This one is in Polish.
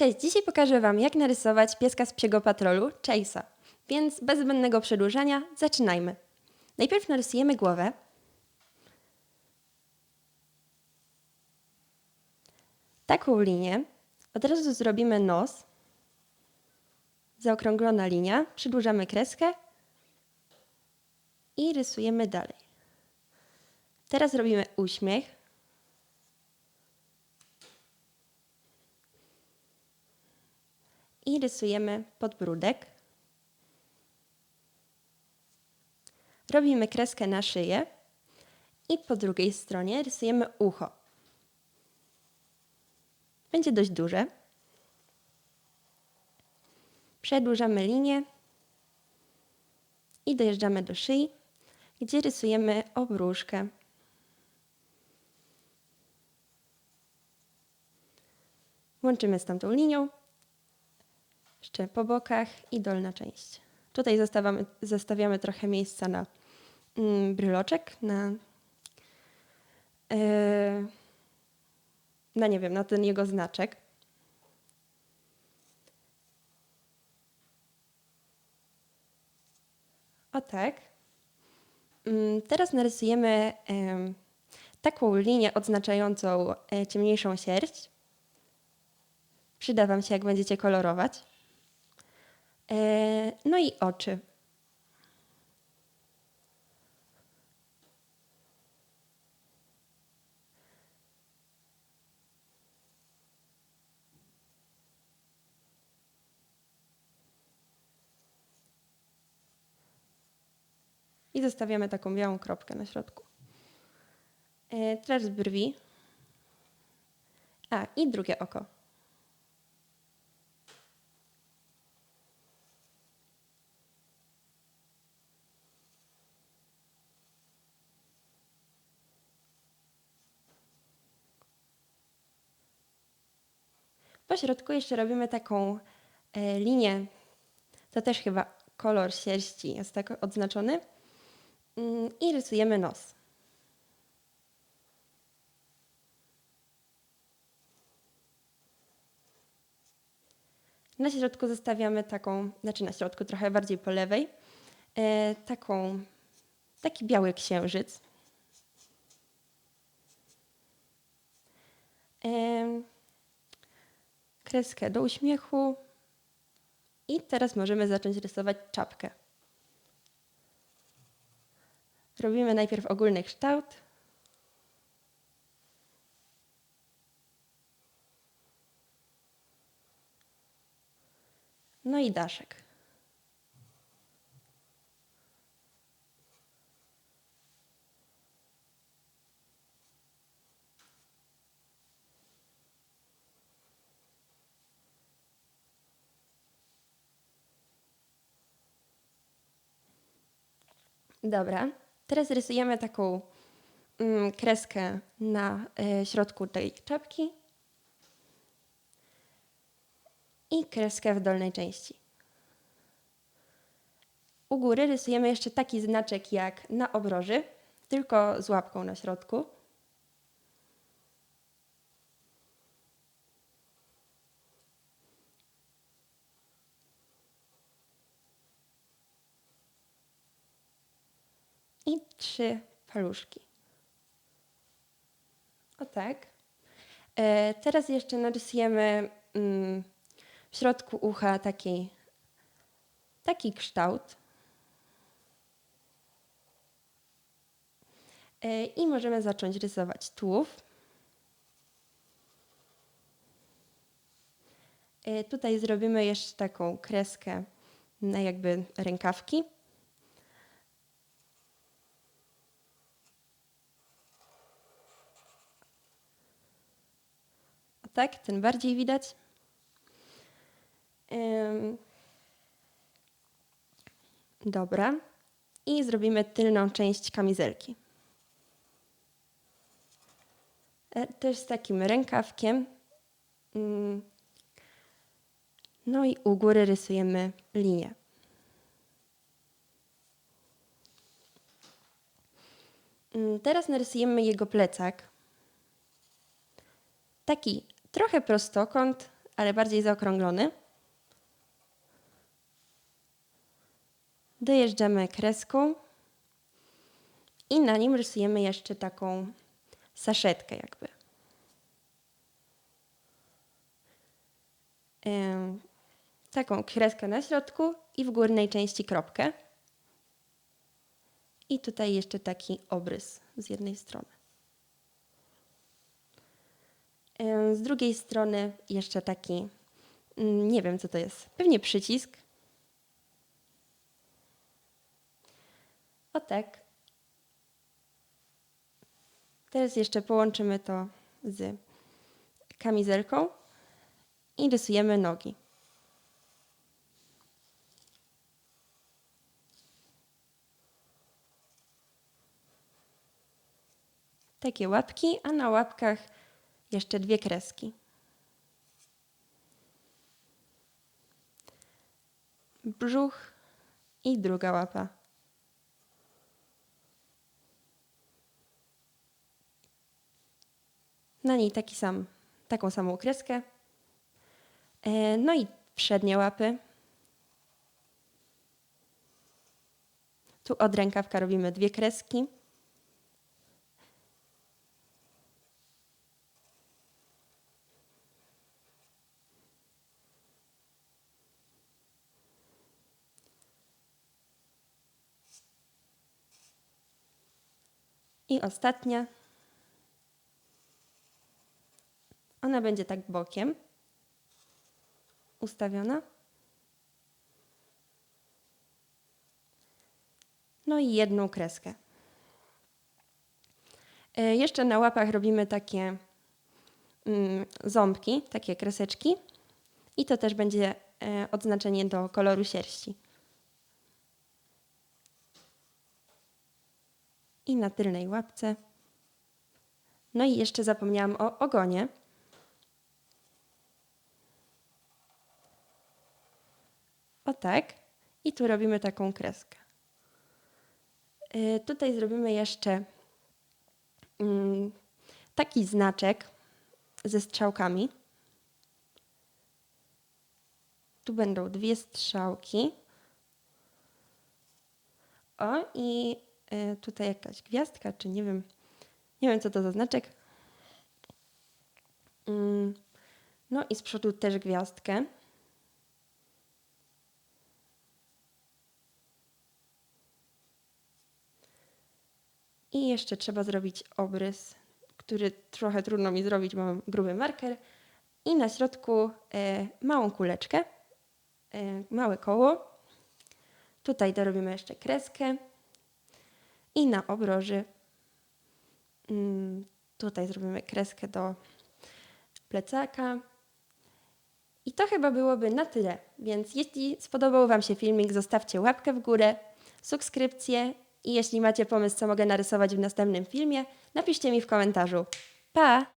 Cześć, dzisiaj pokażę Wam, jak narysować pieska z psiego patrolu, Chase'a. Więc bez zbędnego przedłużania, zaczynajmy. Najpierw narysujemy głowę. Taką linię. Od razu zrobimy nos. Zaokrąglona linia. Przedłużamy kreskę. I rysujemy dalej. Teraz robimy uśmiech. I rysujemy podbródek. Robimy kreskę na szyję i po drugiej stronie rysujemy ucho. Będzie dość duże. Przedłużamy linię i dojeżdżamy do szyi, gdzie rysujemy obruszkę. Łączymy z tamtą linią jeszcze po bokach i dolna część. Tutaj zostawiamy, zostawiamy trochę miejsca na mm, bryloczek, na, yy, na nie wiem, na ten jego znaczek. O tak. Mm, Teraz narysujemy em, taką linię odznaczającą e, ciemniejszą sierść. Przyda Wam się, jak będziecie kolorować. E, No i oczy. I zostawiamy taką białą kropkę na środku. E, Teraz brwi. A, i drugie oko. Po środku jeszcze robimy taką e, linię. To też chyba kolor sierści jest tak odznaczony. Mm, I rysujemy nos. Na środku zostawiamy taką, znaczy na środku trochę bardziej po lewej, e, taką, taki biały księżyc. Kreskę do uśmiechu. I teraz możemy zacząć rysować czapkę. Robimy najpierw ogólny kształt. No i daszek. Dobra, teraz rysujemy taką mm, kreskę na e, środku tej czapki i kreskę w dolnej części. U góry rysujemy jeszcze taki znaczek jak na obroży, tylko z łapką na środku. I trzy paluszki. O tak. E, teraz jeszcze narysujemy mm, w środku ucha taki, taki kształt. E, I możemy zacząć rysować tułów. E, tutaj zrobimy jeszcze taką kreskę na jakby rękawki. Tak, ten bardziej widać. Dobra. I zrobimy tylną część kamizelki. E, Też z takim rękawkiem. Ym. No i u góry rysujemy linię. Ym, Teraz narysujemy jego plecak. Taki trochę prostokąt, ale bardziej zaokrąglony. Dojeżdżamy kreską i na nim rysujemy jeszcze taką saszetkę jakby. Taką kreskę na środku i w górnej części kropkę. I tutaj jeszcze taki obrys z jednej strony. Z drugiej strony jeszcze taki, mm, nie wiem co to jest, pewnie przycisk. O tak. Teraz jeszcze połączymy to z kamizelką i rysujemy nogi. Takie łapki, a na łapkach jeszcze dwie kreski. Brzuch i druga łapa. Na niej taki sam, taką samą kreskę. E, No i przednie łapy. Tu od rękawka robimy dwie kreski. I ostatnia. Ona będzie tak bokiem ustawiona. No i jedną kreskę. E, Jeszcze na łapach robimy takie mm, ząbki, takie kreseczki. I to też będzie e, odznaczenie do koloru sierści. I na tylnej łapce. No i jeszcze zapomniałam o ogonie. O tak. I tu robimy taką kreskę. Y, Tutaj zrobimy jeszcze mm, taki znaczek ze strzałkami. Tu będą dwie strzałki. O, i tutaj jakaś gwiazdka, czy nie wiem, nie wiem co to za znaczek. Mm, No i z przodu też gwiazdkę. I jeszcze trzeba zrobić obrys, który trochę trudno mi zrobić, mam gruby marker. I na środku e, małą kuleczkę, e, małe koło. Tutaj dorobimy jeszcze kreskę. I na obroży mm, tutaj zrobimy kreskę do plecaka. I to chyba byłoby na tyle. Więc jeśli spodobał Wam się filmik, zostawcie łapkę w górę, subskrypcję i jeśli macie pomysł, co mogę narysować w następnym filmie, napiszcie mi w komentarzu. Pa!